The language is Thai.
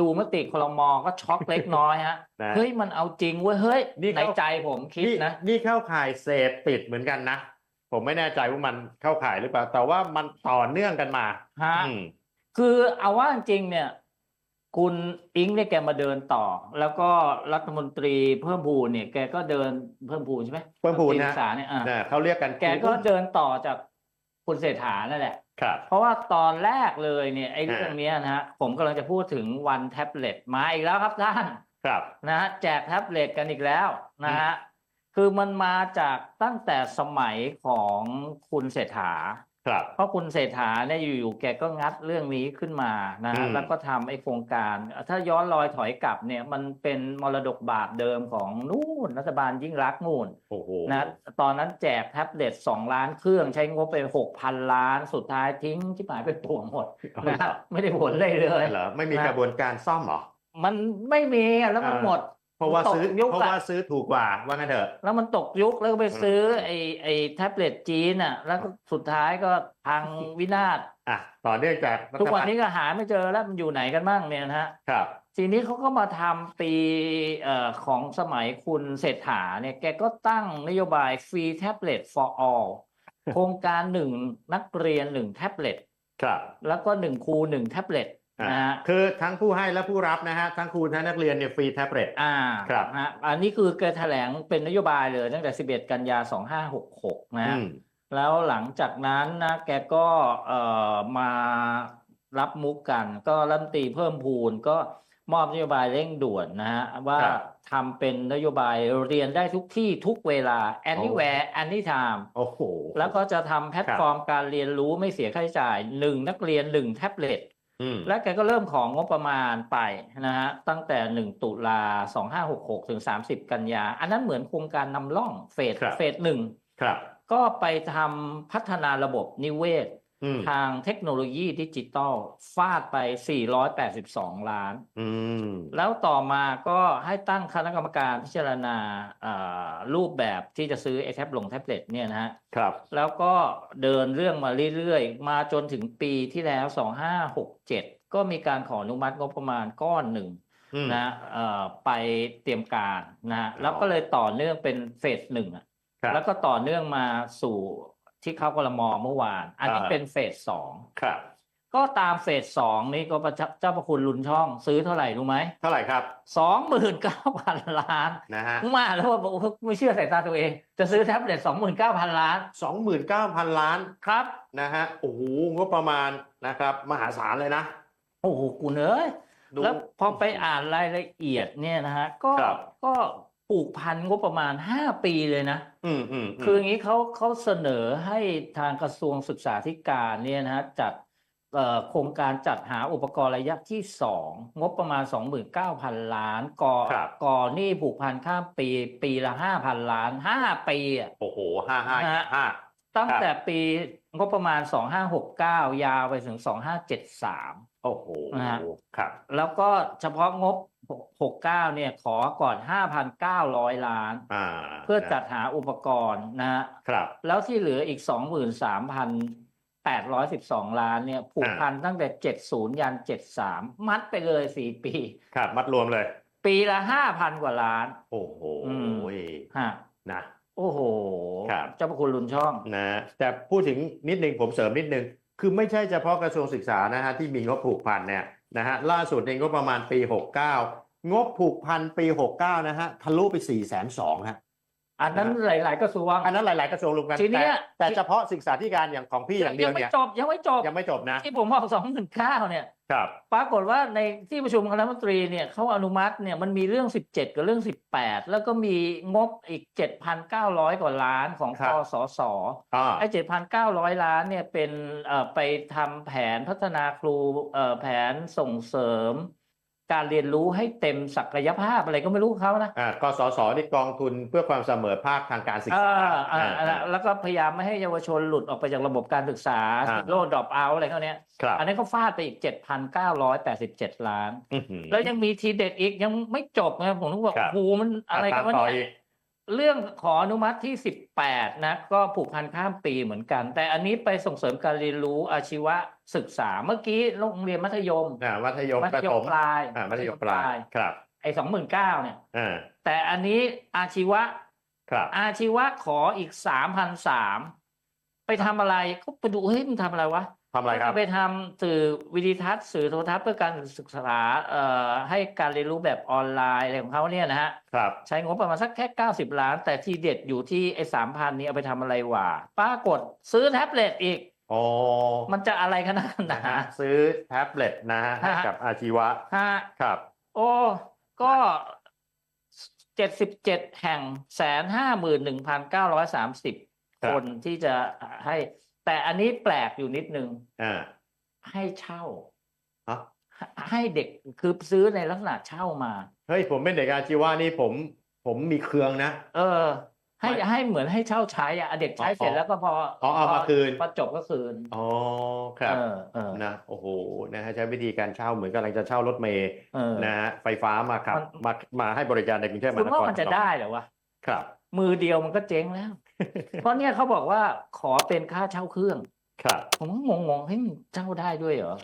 ดูมติคลมก็ช็อกเล็กน้อยฮะนะ เฮ้ยมันเอาจริงเว้ยเฮ้ยนี่ในเขาใจผมคิดนี่นะ นี่เข้าข่ายเสพติดเหมือนกันนะ ผมไม่แน่ใจว่ามันเข้าข่ายหรือเปล่า แต่ว่ามันต่อเนื่องกันมาฮะ อืม คือเอาว่าจริงๆเนี่ย คุณอิงเนี่ยแกมาเดินต่อ แล้วก็รัฐมนตรีเพิ่มพูนเนี่ยแกก็เดินเพิ่มพูนใช่ไหมเพิ่มพูนรัฐนะศึกษาเนี่ยอะนะเขาเรียกกันแกก็เดินต่อจากคุณเศรษฐานั่นแหละ ครับ เพราะว่าตอนแรกเลยเนี่ยไอ้อ่าเรื่องเนี้ยนะฮะผมกำลังจะพูดถึงวันแท็บเล็ตมาอีกแล้วครับท่านครับนะฮะแจกแท็บเล็ตกันอีกแล้วนะฮะคือมันมาจากตั้งแต่สมัยของคุณเศรษฐา ครับเพราะคุณเศรษฐาเนี่ยอยู่ๆแกก็งัดเรื่องนี้ขึ้นมานะฮะอืม แล้วก็ทำไอ้โครงการ ถ้าย้อนรอยถอยกลับเนี่ยมันเป็นมรดกบาทเดิมของนู่นรัฐบาลยิ่งรักษณ์นู่นโอ้โหนะตอนนั้นแจกแท็บเล็ตสองล้านเครื่องใช้งบไปหกพันล้านสุดท้ายทิ้งที่หายไปป่วงหมดนะฮะไม่ได้ผลเลยเลย เหรอไม่มีนะ กระบวนการซ่อมเหรอ มันไม่มีอะแล้วมันอ่าหมดเพ ราะว่าซื้อตกยุคเพราะอะว่าซื้อถูกกว่าว่างั้นเถอะ แล้วมันตกยุคแล้วก็ไปซื้อไอ้ไอ้แท็บเล็ตจีนอะ แล้วก็สุดท้ายก็พังวินาศอะต่อเนื่องจากรัฐทุกวันบาลนี้ก็หาไม่เจอแล้วมันอยู่ไหนกันบ้างเนี่ยนะฮะครับทีนี้เขาก็มาทำปีเอ่อของสมัยคุณเศรษฐาเนี่ยแกก็ตั้งนโยบาย free tablet for all โครงการหนึ่งนักเรียนหนึ่งแท็บเล็ตครับแล้วก็หนึ่งครูหนึ่งแท็บเล็ตอะ นะฮะคือทั้งผู้ให้และผู้รับนะฮะทั้งครูทั้งนักเรียนเนี่ยฟรีแท็บเล็ตอ่าครับนะฮะอันนี้คือแกแถลงเป็นนโยบายเลยตั้งแต่ 11 กันยา 2566 นะฮะอืมแล้วหลังจากนั้นนะแกก็เอ่อมารับมุกกัน ก็รัฐมนตรีเพิ่มพูนก็มอบนโยบายเร่งด่วนนะฮะว่าครับทำเป็นนโยบายเรียนได้ทุกที่ทุกเวลา anywhere anytime โอ้โหแล้วก็จะทำแพลตฟอร์มการเรียนรู้ไม่เสียค่าใช้จ่ายหนึ่งนักเรียนหนึ่งแท็บเล็ตอืม และแกก็เริ่มของงบประมาณไปนะฮะตั้งแต่1ตุลา2566ถึง30กันยา อันนั้นเหมือนโครงการนำร่องเฟสครับเฟสหนึ่งครับก็ไปทำพัฒนาระบบนิเวศอืม ทางเทคโนโลยีดิจิตอลฟาดไป 482 ล้านอืมแล้วต่อมาก็ให้ตั้งคณะกรรมการพิจารณาอ่ารูปแบบที่จะซื้อไอแท็บลงแท็บเล็ตเนี่ยนะฮะครับ แล้วก็เดินเรื่องมาเรื่อยๆ มาจนถึงปีที่แล้ว 2567 ก็มีการขออนุมัติงบประมาณก้อนหนึ่งอืมนะเอ่อไปเตรียมการนะฮะอ๋อแล้วก็เลยต่อเนื่องเป็นเฟสหนึ่งอะครับแล้วก็ต่อเนื่องมาสู่ ที่เข้ากรมเมื่อวาน อันนี้อ่าเป็นเฟสสองครับ ก็ตามเฟสสองนี้ก็ประเจ้าพระคุณลุนช่องซื้อเท่าไหร่รู้ไหมเท่าไหร่ครับสองหมื่นเก้าพันล้านนะฮะมาแล้วว่าบอกว่าไม่เชื่อสายตาตัวเอง จะซื้อแท็บเล็ตสองหมื่นเก้าพันล้านสองหมื่นเก้าพันล้านครับนะฮะโอ้โหงบประมาณนะครับ มหาศาลเลยนะ โอ้โหกูเอ้ยดูแล้วพอไปอ่านรายละเอียดเนี่ยนะฮะก็ครับก็ ปลูกพันงบประมาณ5ปีเลยนะ อืมอืมมคืออย่างนี้เขาเขาเสนอให้ทางกระทรวงศึกษาธิการเนี่ยนะฮะจัดเอ่อโครงการจัดหาอุปกรณ์ระยะที่2งบประมาณ 29,000 ล้านก่อครับก่อหนี้ผูกพันข้ามปี ปีละ 5,000 ล้าน 5 ปีอะ โอ้โหห้าห้านะฮะ ห้า ตั้งครับ แต่ปีงบประมาณ 2569 ยาวไปถึง 2573 โอ้โหนะฮะ ครับ แล้วก็เฉพาะงบ 69เนี่ยขอก่อน5,900ล้าน อ่าเพื่อนะจัดหาอุปกรณ์นะฮะครับแล้วที่เหลืออีก23,812ล้านเนี่ยผูกอ่าพันตั้งแต่70ยัน73มัดไปเลย4ปี ครับ มัดรวมเลย ปีละ5,000กว่าล้าน โอ้โหอืมฮะนะโอ้โหครับเจ้าพระคุณลุนช่องนะแต่พูดถึงนิดนึงผมเสริมนิดนึง คือไม่ใช่เฉพาะกระทรวงศึกษานะฮะที่มีงบผูกพันเนี่ย นะฮะล่าสุดเองก็ประมาณปี 69 งบผูกพันปี 69 นะฮะทะลุไป 4 2 0 0 0ฮะ อันนั้นหลาย ๆ กระทรวง อันนั้นหลาย ๆ กระทรวงรวมกันทีเนี้ย แต่แต่เฉพาะศึกษาธิการอย่างของพี่อย่างเดียวไม่เนี่ยจบยังไม่จบยังไม่จบนะที่ผมบอก29,000เนี่ย ครับ ปรากฏว่าในที่ประชุมคณะรัฐมนตรีเนี่ยเขาอนุมัติเนี่ยมันมีเรื่อง 17 กับเรื่อง 18 แล้วก็มีงบอีก 7,900 กว่าล้านของครักบ สศอ่าไอ้7,900 ล้านเนี่ยเป็นเอ่อไปทำแผนพัฒนาครูเอ่อแผนส่งเสริม การเรียนรู้ให้เต็มศักยภาพอะไรก็ไม่รู้เขานะอ่ากสศนี่กองทุนเพื่อความเสมอภาคทางการศึกเอษาออ่าอ่าอ่าแล้วก็พยายามไม่ให้เยาวชนหลุดออกไปจากระบบการศึกษาอ่าโลดดรอปเอาอะไรเขาเนี้ยครับอันนี้นเขาฟาดไปอีก 7,987 ล้านอื้อหือแล้วยังมีทีเด็ดอีกยังไม่จบนะผมต้องบอกครับโอ้โหมันอะไรกันวะตามต่อเนี่อียก เรื่องขออนุมัติที่สิบแปดนะ ก็ผูกพันข้ามปีเหมือนกัน แต่อันนี้ไปส่งเสริมการเรียนรู้อาชีวศึกษาเมื่อกี้โรงเรียนมัธยมอ่ามัธยมมัปธระยถมมปลายอ่ามัธยมปลายครับ ไอ้สองหมื่นเก้าเนี่ยอ่าแต่อันนี้อาชีวะครับอาชีวะขออีกสามพันสามไปทำอะไรก็ไปดูเฮ้ยมันทำอะไรวะ ทำอะไรครับ ก็ไปทำสื่อวิดีทัศน์สื่อโทรทัศน์เพื่อการศึกษาเอ่อให้การเรียนรู้แบบออนไลน์อะไรของเขาเนี่ยนะฮะ ครับ ใช้งบประมาณสักแค่ 90 ล้าน แต่ที่เด็ดอยู่ที่ไอ้สามพันนี้เอาไปทำอะไรวะปรากฏซื้อแท็บเล็ตอีก อ๋อมันจะอะไรขนาดหนะนาฮะ ซื้อแท็บเล็ตนะฮะให้ฮะ กับอาชีวะ ฮะ ครับ โอ้ ก็เจ็ดสิบเจ็ดแห่งแสนห้าหมื่นหนึ่งพันเก้าร้อยสามสิบครับ คนที่จะให้ แต่อันนี้แปลกอยู่นิดนึงอ่าให้เช่า ฮะให้เด็กคือซื้อในลักษณะเช่ามา เฮ้ยผมเป็นเด็กอาชีวะนี่ผมผมมีเครื่องนะ เออ ให้ไม่ให้เหมือนให้เช่าใช้อะเด็กใช้อ๋อเสร็จแล้วก็พออ๋อเอามาพคืน พอจบก็คืนอ๋อครับเออเออนะโอ้โหนะฮะใช้วิธีการเช่าเหมือนกำลังจะเช่ารถเมย์เออ นะฮะไฟฟ้ามาครับมัน มามาให้บริการในกรุงเทพมคุหาณนคว่ารมันจะได้เหรอวะ ครับ มือเดียวมันก็เจ๊งแล้ว เพราะเนี่ยเขาบอกว่าขอเป็นค่าเช่าเครื่อง ครับ ผมก็งงๆเฮ้ยมันเช่าได้ด้วยเหรอ